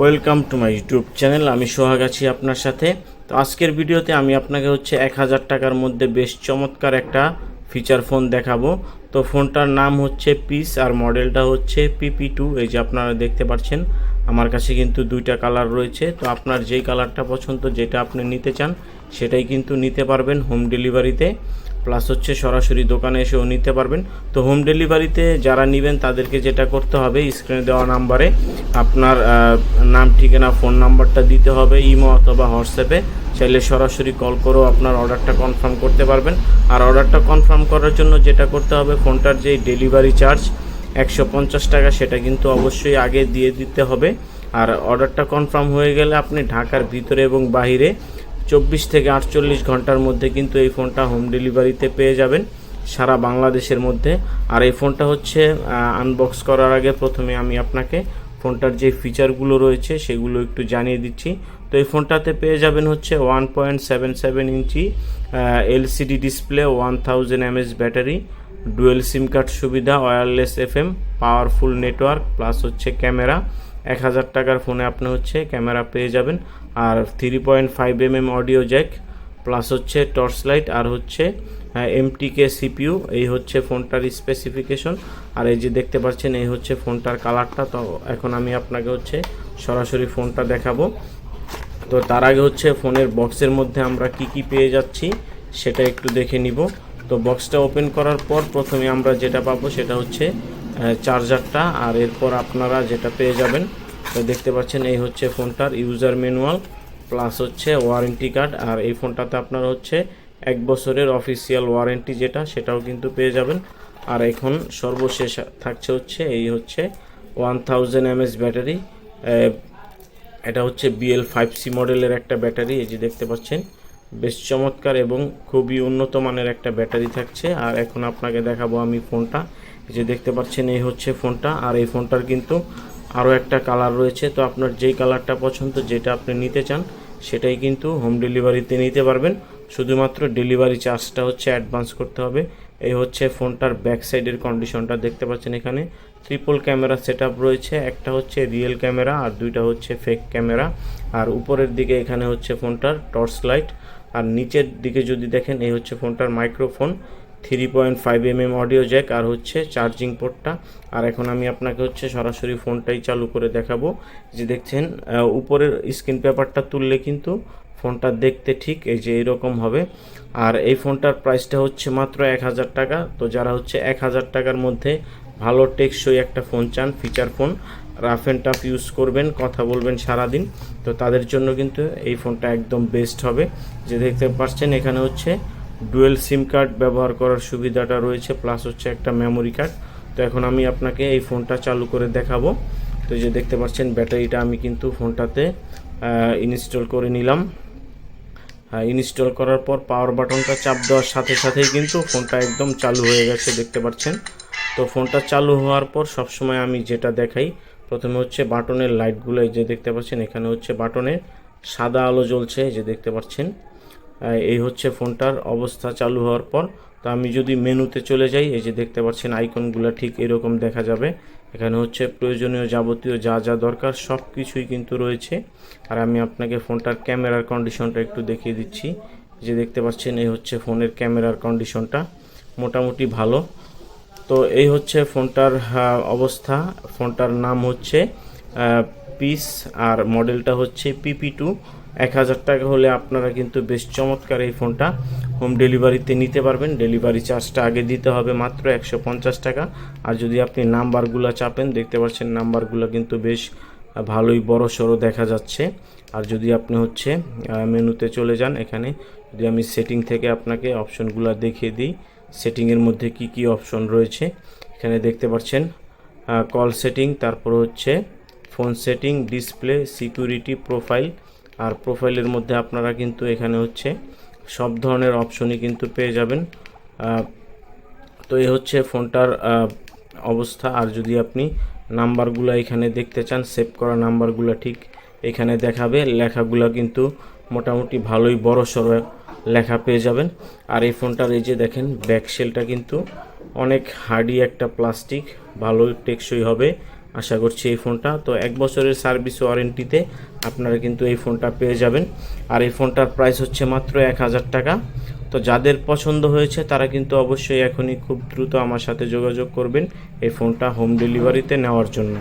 Welcome to my YouTube channel, আমি সোহাগ আছি আপনার সাথে। তো আজকের ভিডিওতে আমি আপনাকে হচ্ছে এক হাজার টাকার মধ্যে বেশ চমৎকার একটা ফিচার ফোন দেখাবো। তো ফোনটার নাম হচ্ছে পিস আর মডেলটা হচ্ছে পিপি টু। এই যে আপনারা দেখতে পাচ্ছেন, আমার কাছে কিন্তু দুইটা কালার রয়েছে। তো আপনার যেই কালারটা পছন্দ, যেটা আপনি নিতে চান, সেটাই কিন্তু নিতে পারবেন হোম ডেলিভারিতে প্লাস হচ্ছে সরাসরি দোকানে এসেও নিতে পারবেন। তো হোম ডেলিভারিতে যারা নেবেন, তাদেরকে যেটা করতে হবে স্ক্রিনে দেওয়া নাম্বারে আপনার নাম, ঠিকানা ফোন নাম্বারটা দিতে হবে, ইমো অথবা হোয়াটসঅ্যাপে। চাইলে সরাসরি কল করেও আপনার অর্ডারটা কনফার্ম করতে পারবেন। আর অর্ডারটা কনফার্ম করার জন্য যেটা করতে হবে ফোনটার যে ডেলিভারি চার্জ একশো পঞ্চাশ টাকা, সেটা কিন্তু অবশ্যই আগে দিয়ে দিতে হবে। আর অর্ডারটা কনফার্ম হয়ে গেলে আপনি ঢাকার ভিতরে এবং বাহিরে চব্বিশ থেকে আটচল্লিশ ঘণ্টার মধ্যে কিন্তু এই ফোনটা হোম ডেলিভারিতে পেয়ে যাবেন সারা বাংলাদেশের মধ্যে। আর এই ফোনটা হচ্ছে আনবক্স করার আগে প্রথমে আমি আপনাকে ফোনটার যে ফিচারগুলো রয়েছে সেগুলো একটু জানিয়ে দিচ্ছি। তো এই ফোনটাতে পেয়ে যাবেন হচ্ছে one point seven seven inch LCD display one thousand MS battery dual SIM card সুবিধা wireless FM powerful network plus হচ্ছে ক্যামেরা এক হাজার টাকার ফোনে আপনি হচ্ছে ক্যামেরা পেয়ে যাবেন। আর three point five M M audio jack plus হচ্ছে টর্চ লাইট আর হচ্ছে এমটিকে সিপিইউ এই হচ্ছে ফোনটার স্পেসিফিকেশন আর এই যে দেখতে পাচ্ছেন, এই হচ্ছে ফোনটার কালারটা তো এখন আমি আপনাকে হচ্ছে সরাসরি ফোনটা দেখাবো। তো তার আগে হচ্ছে ফোনের বক্সের মধ্যে আমরা কি কি পেয়ে যাচ্ছি, সেটা একটু দেখে নিব। তো বক্সটা ওপেন করার পর প্রথমে আমরা যেটা পাবো সেটা হচ্ছে চার্জারটা আর এরপর আপনারা যেটা পেয়ে যাবেন, তো দেখতে পাচ্ছেন এই হচ্ছে ফোনটার ইউজার ম্যানুয়াল প্লাস হচ্ছে ওয়ারেন্টি কার্ড আর এই ফোনটাতে আপনারা হচ্ছে এক বছরের অফিসিয়াল ওয়ারেন্টি যেটা, সেটাও কিন্তু পেয়ে যাবেন। আর এখন সর্বশেষ থাকছে হচ্ছে এই হচ্ছে ওয়ান থাউজেন্ড এমএস ব্যাটারি এটা হচ্ছে বিএল ফাইভ সি মডেলের একটা ব্যাটারি এই যে দেখতে পাচ্ছেন। বেশ চমৎকার এবং খুবই উন্নত মানের একটা ব্যাটারি থাকছে। আর এখন আপনাকে দেখাবো আমি ফোনটা যে দেখতে পাচ্ছেন, এই হচ্ছে ফোনটা। আর এই ফোনটার কিন্তু আরও একটা কালার রয়েছে। তো আপনার যেই কালারটা পছন্দ, যেটা আপনি নিতে চান, সেটাই কিন্তু হোম ডেলিভারিতে নিতে পারবেন। শুধুমাত্র ডেলিভারি চার্জটা হচ্ছে অ্যাডভান্স করতে হবে। এই হচ্ছে ফোনটার ব্যাক সাইডের কন্ডিশনটা দেখতে পাচ্ছেন এখানে। ট্রিপল ক্যামেরা সেট রয়েছে। একটা হচ্ছে রিয়েল ক্যামেরা, আর দুইটা হচ্ছে ফেক ক্যামেরা। আর উপরের দিকে এখানে হচ্ছে ফোনটার টর্চ লাইট। আর নিচের দিকে যদি দেখেন, এই হচ্ছে ফোনটার microphone. Three point five M M audio jack আর হচ্ছে চার্জিং পোর্টটা আর এখন আমি আপনাকে হচ্ছে সরাসরি ফোনটাই চালু করে দেখাবো। যে দেখছেন উপরের স্ক্রিন পেপারটা তুললে কিন্তু ফোনটা দেখতে ঠিক এই যে এরকম হবে। আর এই ফোনটার প্রাইসটা হচ্ছে মাত্র এক হাজার টাকা। তো যারা হচ্ছে এক হাজার টাকার মধ্যে ভালো টেকসই একটা ফোন চান feature phone rough and tough use করবেন, কথা বলবেন সারাদিন, তো তাদের জন্য কিন্তু এই ফোনটা একদম বেস্ট হবে। যে দেখতে পাচ্ছেন, এখানে হচ্ছে ডুয়েল সিম কার্ড ব্যবহার করার সুবিধাটা রয়েছে প্লাস হচ্ছে একটা মেমোরি কার্ড তো এখন আমি আপনাকে এই ফোনটা চালু করে দেখাবো। তো যে দেখতে পাচ্ছেন, ব্যাটারিটা আমি কিন্তু ফোনটাতে ইনস্টল করে নিলাম। ইনস্টল করার পর পাওয়ার বাটনটা চাপ দেওয়ার সাথে সাথেই কিন্তু ফোনটা একদম চালু হয়ে গেছে, দেখতে পাচ্ছেন। তো ফোনটা চালু হওয়ার পর সবসময় আমি যেটা দেখাই, প্রথমে হচ্ছে বাটনের লাইটগুলো যে দেখতে পাচ্ছেন, এখানে হচ্ছে বাটনে সাদা আলো জ্বলছে যে দেখতে পাচ্ছেন। এই হচ্ছে ফোনটার অবস্থা চালু হওয়ার পর। তো আমি যদি মেনুতে চলে যাই, এই যে দেখতে পাচ্ছেন আইকনগুলো ঠিক এরকম দেখা যাবে। এখানে হচ্ছে প্রয়োজনীয় যাবতীয় যা যা দরকার সব কিছুই কিন্তু রয়েছে। আর আমি আপনাকে ফোনটার ক্যামেরার কন্ডিশনটা একটু দেখিয়ে দিচ্ছি। যে দেখতে পাচ্ছেন, এই হচ্ছে ফোনের ক্যামেরার কন্ডিশনটা মোটামুটি ভালো। তো এই হচ্ছে ফোনটার অবস্থা। ফোনটার নাম হচ্ছে পিস আর মডেলটা হচ্ছে পিপি টু। এক হাজার টাকা হলে আপনারা কিন্তু বেশ চমৎকার এই ফোনটা হোম ডেলিভারিতে নিতে পারবেন। ডেলিভারি চার্জটা আগে দিতে হবে মাত্র একশো পঞ্চাশ টাকা। আর যদি আপনি নাম্বারগুলো চাপেন, দেখতে পাচ্ছেন নাম্বারগুলো কিন্তু বেশ ভালোই বড় সড়ো দেখা যাচ্ছে। আর যদি আপনি হচ্ছে মেনুতে চলে যান এখানে, যদি আমি সেটিং থেকে আপনাকে অপশনগুলো দেখিয়ে দিই, সেটিংয়ের মধ্যে কি কি অপশন রয়েছে, এখানে দেখতে পাচ্ছেন কল সেটিং, তারপর হচ্ছে phone setting, display, security profile আর প্রোফাইলের মধ্যে আপনারা কিন্তু এখানে হচ্ছে সব ধরনের অপশনই কিন্তু পেয়ে যাবেন। তো এই হচ্ছে ফোনটার অবস্থা। আর যদি আপনি নাম্বারগুলো এখানে দেখতে চান সেভ করা নাম্বারগুলো ঠিক এখানে দেখাবে। লেখাগুলো কিন্তু মোটামুটি ভালোই বড় সড়ো লেখা পেয়ে যাবেন। আর এই ফোনটার এই যে দেখেন ব্যাক সেলটা কিন্তু অনেক হার্ডি একটা প্লাস্টিক ভালোই টেকসই হবে। আশা করছি এই ফোনটা। তো এক বছরের সার্ভিস ওয়ারেন্টিতে আপনারা কিন্তু এই ফোনটা পেয়ে যাবেন। আর এই ফোনটার প্রাইস হচ্ছে মাত্র এক হাজার টাকা। তো যাদের পছন্দ হয়েছে, তারা কিন্তু অবশ্যই এখনই খুব দ্রুত আমার সাথে যোগাযোগ করবেন এই ফোনটা হোম ডেলিভারিতে নেওয়ার জন্য।